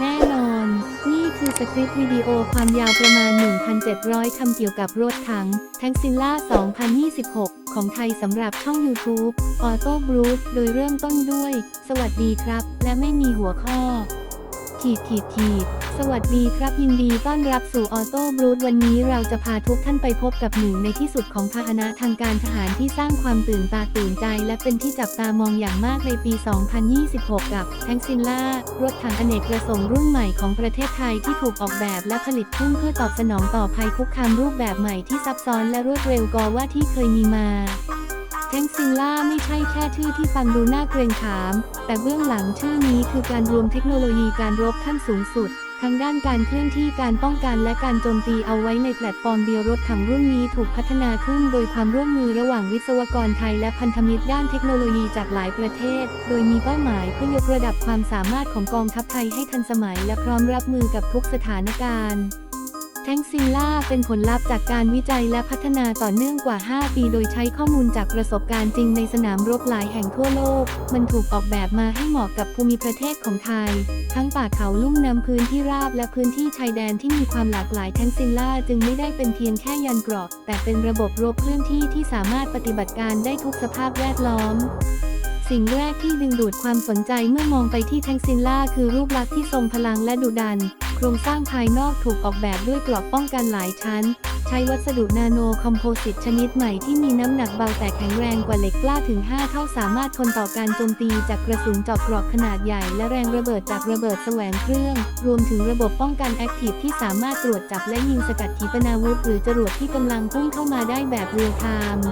แน่นอน นี่คือสคริปต์วิดีโอความยาวประมาณ 1,700 คำเกี่ยวกับรถถัง t a n k s i l l a 2026 ของไทยสำหรับช่อง YouTube Auto b r o o t โดยเริ่มต้นด้วย สวัสดีครับ และไม่มีหัวข้อ ขีดขีดขีดสวัสดีครับยินดีต้อนรับสู่ออโต้บลูดวันนี้เราจะพาทุกท่านไปพบกับหนึ่งในที่สุดของพาหนะทางการทหารที่สร้างความตื่นตาตื่นใจ และเป็นที่จับตามองอย่างมากในปี 2026 กับแทงซินล่ารถถังอเนกประสงค์รุ่นใหม่ของประเทศไทยที่ถูกออกแบบและผลิตขึ้นเพื่อตอบสนองต่อภัยคุกคามรูปแบบใหม่ที่ซับซ้อนและรวดเร็วกว่าที่เคยมีมา แทงซิลล่าไม่ใช่แค่ชื่อที่ฟังดูน่าเกรงขาม แต่เบื้องหลังชื่อนี้คือการรวมเทคโนโลยีการรบขั้นสูงสุด ทั้งด้านการเคลื่อนที่การป้องกันและการโจมตีเอาไว้ในแพลตฟอร์มเดียวรถถังรุ่นนี้ถูกพัฒนาขึ้นโดยความร่วมมือระหว่างวิศวกรไทยและพันธมิตรด้านเทคโนโลยีจากหลายประเทศ โดยมีเป้าหมายเพื่อยกระดับความสามารถของกองทัพไทยให้ทันสมัยและพร้อมรับมือกับทุกสถานการณ์ แทงซิลล่าเป็นผลลัพธ์จากการวิจัยและพัฒนาต่อเนื่องกว่า 5 ปีโดยใช้ข้อมูลจากประสบการณ์จริงในสนามรบหลายแห่งทั่วโลก มันถูกออกแบบมาให้เหมาะกับภูมิประเทศของไทย ทั้งป่าเขาลุ่มน้ำพื้นที่ราบและพื้นที่ชายแดนที่มีความหลากหลายแทงซิลล่าจึงไม่ได้เป็นเพียงแค่ยันเกราะแต่เป็นระบบรบเคลื่อนที่ที่สามารถปฏิบัติการได้ทุกสภาพแวดล้อมสิ่งแรกที่ดึงดูดความสนใจเมื่อมองไปที่แทงซิลล่าคือรูปลักษณ์ที่ทรงพลังและดุดัน ครงสร้างภายนอกถูกออกแบบด้วยกรอบป้องกันหลายชั้น ใช้วัสดุนาโนคอมโพสิตชนิดใหม่ที่มีน้ำหนักเบาแต่แข็งแรงกว่าเหล็กกล้าถึง 5 เท่าสามารถทนต่อการโจมตีจากกระสุนเจาะเกรอกขนาดใหญ่และแรงระเบิดจากระเบิดแสวงเครื่อง รวมถึงระบบป้องกันแอคทีฟที่สามารถตรวจจับและยิงสกัดขีปนาวุธหรือจรวดที่กำลังพุ่งเข้ามาได้แบบเรียลไทม์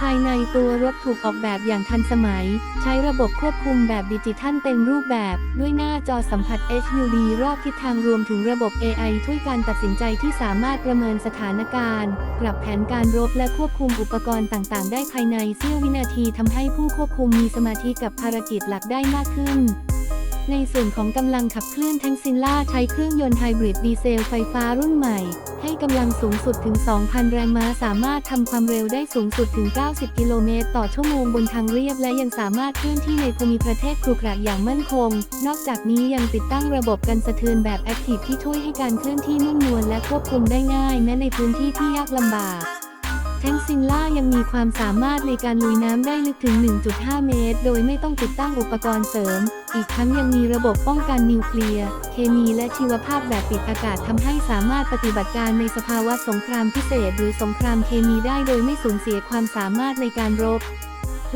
ภายในตัวรถถูกออกแบบอย่างทันสมัย ใช้ระบบควบคุมแบบดิจิทัลเต็มรูปแบบ ด้วยหน้าจอสัมผัส HUD รอบทิศทางรวมถึงระบบ AI ช่วยการตัดสินใจที่สามารถประเมินสถานการณ์ ปรับแผนการรบและควบคุมอุปกรณ์ต่างๆ ได้ภายในเสี้ยววินาทีทำให้ผู้ควบคุมมีสมาธิกับภารกิจหลักได้มากขึ้นในส่วนของกำลังขับเคลื่อนแทงซินล่าใช้เครื่องยนต์ไฮบริดดีเซลไฟฟ้ารุ่นใหม่ให้กำลังสูงสุดถึง 2,000 แรงม้าสามารถทำความเร็วได้สูงสุดถึง 90 กิโลเมตรต่อชั่วโมงบนทางเรียบและยังสามารถเคลื่อนที่ในภูมิประเทศครุขระอย่างมั่นคง นอกจากนี้ยังติดตั้งระบบกันสะเทือนแบบแอคทีฟที่ช่วยให้การเคลื่อนที่นุ่มนวลและควบคุมได้ง่ายแม้ในพื้นที่ที่ยากลำบาก แทงซินล่ายังมีความสามารถในการลุยน้ำได้ลึกถึง 1.5 เมตร โดยไม่ต้องติดตั้งอุปกรณ์เสริม อีกทั้งยังมีระบบป้องกันนิวเคลียร์ เคมีและชีวภาพแบบปิดอากาศทำให้สามารถปฏิบัติการในสภาวะสงครามพิเศษ หรือสงครามเคมีได้โดยไม่สูญเสียความสามารถในการรบ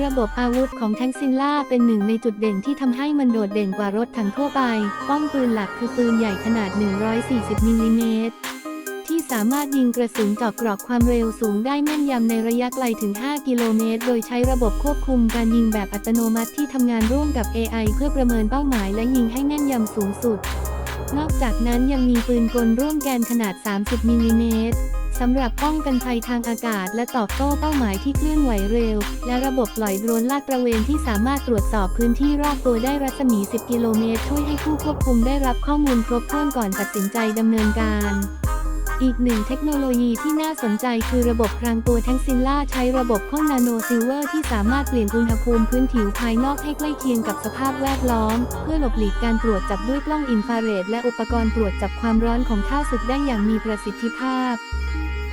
ระบบอาวุธของแทงซินล่าเป็นหนึ่งในจุดเด่นที่ทำให้มันโดดเด่นกว่ารถถังทั่วไป ป้อมปืนหลักคือปืนใหญ่ขนาด 140 มิลลิเมตร สามารถยิงกระสุนเจาะกรอกความเร็วสูงได้แม่นยำในระยะไกลถึง 5 กิโลเมตร โดยใช้ระบบควบคุมการยิงแบบอัตโนมัติที่ทำงานร่วมกับ AI เพื่อประเมินเป้าหมายและยิงให้แม่นยำสูงสุด นอกจากนั้นยังมีปืนกลร่วมแกนขนาด 30 มิลลิเมตรสำหรับป้องกันภัยทางอากาศ และตอบโต้เป้าหมายที่เคลื่อนไหวเร็ว และระบบปล่อยโดรนลาดตระเวนที่สามารถตรวจสอบพื้นที่รอบตัวได้รัศมี 10 กิโลเมตร ช่วยให้ผู้ควบคุมได้รับข้อมูลครบถ้วนก่อนตัดสินใจดำเนินการ อีกหนึ่งเทคโนโลยีที่น่าสนใจคือระบบพรางตัวแทงซิลล่าใช้ระบบพ่นนาโนซิลเวอร์ที่สามารถเปลี่ยนอุณหภูมิพื้นผิวภายนอกให้ใกล้เคียงกับสภาพแวดล้อม เพื่อหลบหลีกการตรวจจับด้วยกล้องอินฟราเรดและอุปกรณ์ตรวจจับความร้อนของข้าวศึกได้อย่างมีประสิทธิภาพ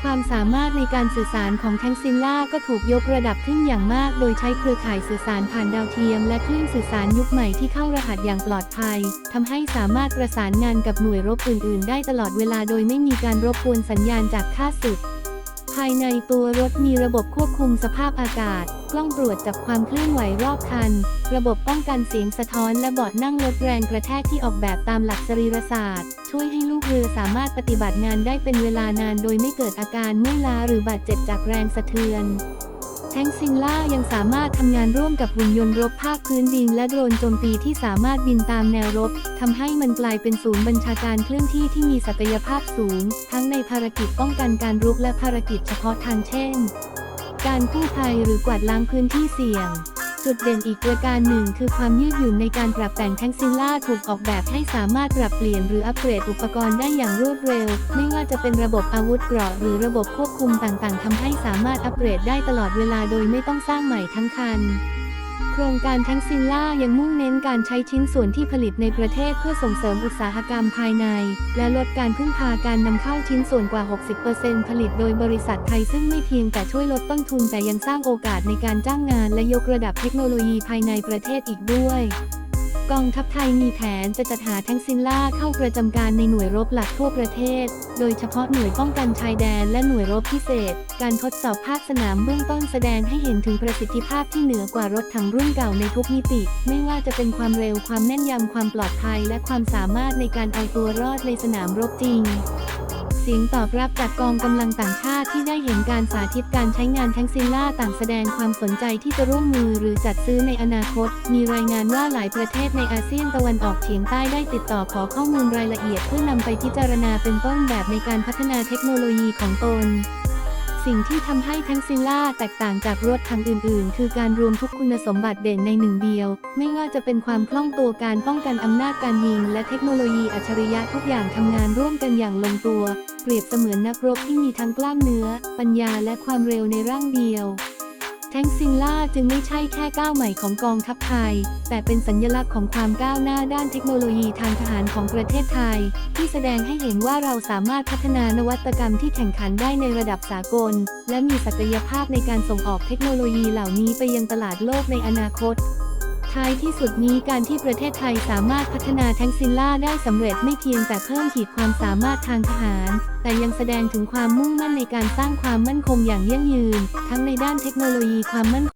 ความสามารถในการสื่อสารของแทงซิลล่าก็ถูกยกระดับขึ้นอย่างมาก โดยใช้เครือข่ายสื่อสารผ่านดาวเทียม และคลื่นสื่อสารยุคใหม่ที่เข้ารหัสอย่างปลอดภัยทำให้สามารถประสานงานกับหน่วยรบอื่น ๆ ได้ตลอดเวลาโดยไม่มีการรบกวนสัญญาณจากข้าศึก ภายในตัวรถมีระบบควบคุมสภาพอากาศ กล้องตรวจจับความเคลื่อนไหวรอบคัน ระบบป้องกันเสียงสะท้อนและเบาะนั่งลดแรงกระแทกที่ออกแบบตามหลักสรีรศาสตร์ ช่วยให้ลูกเรือสามารถปฏิบัติงานได้เป็นเวลานานโดยไม่เกิดอาการเมื่อยล้าหรือบาดเจ็บจากแรงสะเทือน แทงซิงล่ายังสามารถทำงานร่วมกับหุ่นยนต์รบภาคพื้นดินและโดรนโจมตีที่สามารถบินตามแนวรบทำให้มันกลายเป็นศูนย์บัญชาการเคลื่อนที่ที่มีศักยภาพสูง ทั้งในภารกิจป้องกันการรุกและภารกิจเฉพาะทางเช่น การกู้ภัยหรือกวาดล้างพื้นที่เสี่ยง จุดเด่นอีกประการหนึ่งคือความยืดหยุ่นในการปรับแต่งแทงซิลล่าถูกออกแบบให้สามารถปรับเปลี่ยนหรืออัปเกรดอุปกรณ์ได้อย่างรวดเร็ว ไม่ว่าจะเป็นระบบอาวุธเกราะหรือระบบควบคุมต่างๆทำให้สามารถอัปเกรดได้ตลอดเวลาโดยไม่ต้องสร้างใหม่ทั้งคัน ครงการแทงซิลล่ายังมุ่งเน้นการใช้ชิ้นส่วนที่ผลิตในประเทศเพื่อส่งเสริมอุตสาหกรรมภายใน และลดการพึ่งพาการนำเข้าชิ้นส่วนกว่า 60%ผลิตโดยบริษัทไทยซึ่งไม่เพียงแต่ช่วยลดต้นทุนแต่ยังสร้างโอกาสในการจ้างงานและยกระดับเทคโนโลยีภายในประเทศอีกด้วย กองทัพไทยมีแผนจะจัดหาแท้งซิลล่าเข้าประจำการในหน่วยรบหลักทั่วประเทศ โดยเฉพาะหน่วยป้องกันชายแดนและหน่วยรบพิเศษ การทดสอบภาคสนามเบื้องต้นแสดงให้เห็นถึงประสิทธิภาพที่เหนือกว่ารถถังรุ่นเก่าในทุกมิติ ไม่ว่าจะเป็นความเร็วความแน่นยำความปลอดภัย และความสามารถในการเอาตัวรอดในสนามรบจริง สียงตอบรับจากกองกำลังต่างชาติที่ได้เห็นการสาธิตการใช้งานแทงซิลล่าต่างแสดงความสนใจที่จะร่วมมือหรือจัดซื้อในอนาคต มีรายงานว่าหลายประเทศในอาเซียนตะวันออกเฉียงใต้ได้ติดต่อขอข้อมูลรายละเอียดเพื่อนำไปพิจารณาเป็นต้นแบบในการพัฒนาเทคโนโลยีของตน สิ่งที่ทำให้แทงซิลล่าแตกต่างจากรถถังอื่น ๆ คือการรวมทุกคุณสมบัติเด่นในหนึ่งเดียว ไม่ว่าจะเป็นความคล่องตัวการป้องกันอำนาจการยิง และเทคโนโลยีอัจฉริยะทุกอย่างทำงานร่วมกันอย่างลงตัว เปรียบเสมือนนักรบที่มีทั้งกล้ามเนื้อ ปัญญาและความเร็วในร่างเดียว แทงซิลล่าจึงไม่ใช่แค่ก้าวใหม่ของกองทัพไทย แต่เป็นสัญลักษณ์ของความก้าวหน้าด้านเทคโนโลยีทางทหารของประเทศไทย ที่แสดงให้เห็นว่าเราสามารถพัฒนานวัตกรรมที่แข่งขันได้ในระดับสากล และมีศักยภาพในการส่งออกเทคโนโลยีเหล่านี้ไปยังตลาดโลกในอนาคต ท้ายที่สุดนี้การที่ประเทศไทยสามารถพัฒนาแทงซิลล่าได้สำเร็จไม่เพียงแต่เพิ่มขีดความสามารถทางทหาร แต่ยังแสดงถึงความมุ่งมั่นในการสร้างความมั่นคงอย่างยั่งยืน ทั้งในด้านเทคโนโลยีความมั่น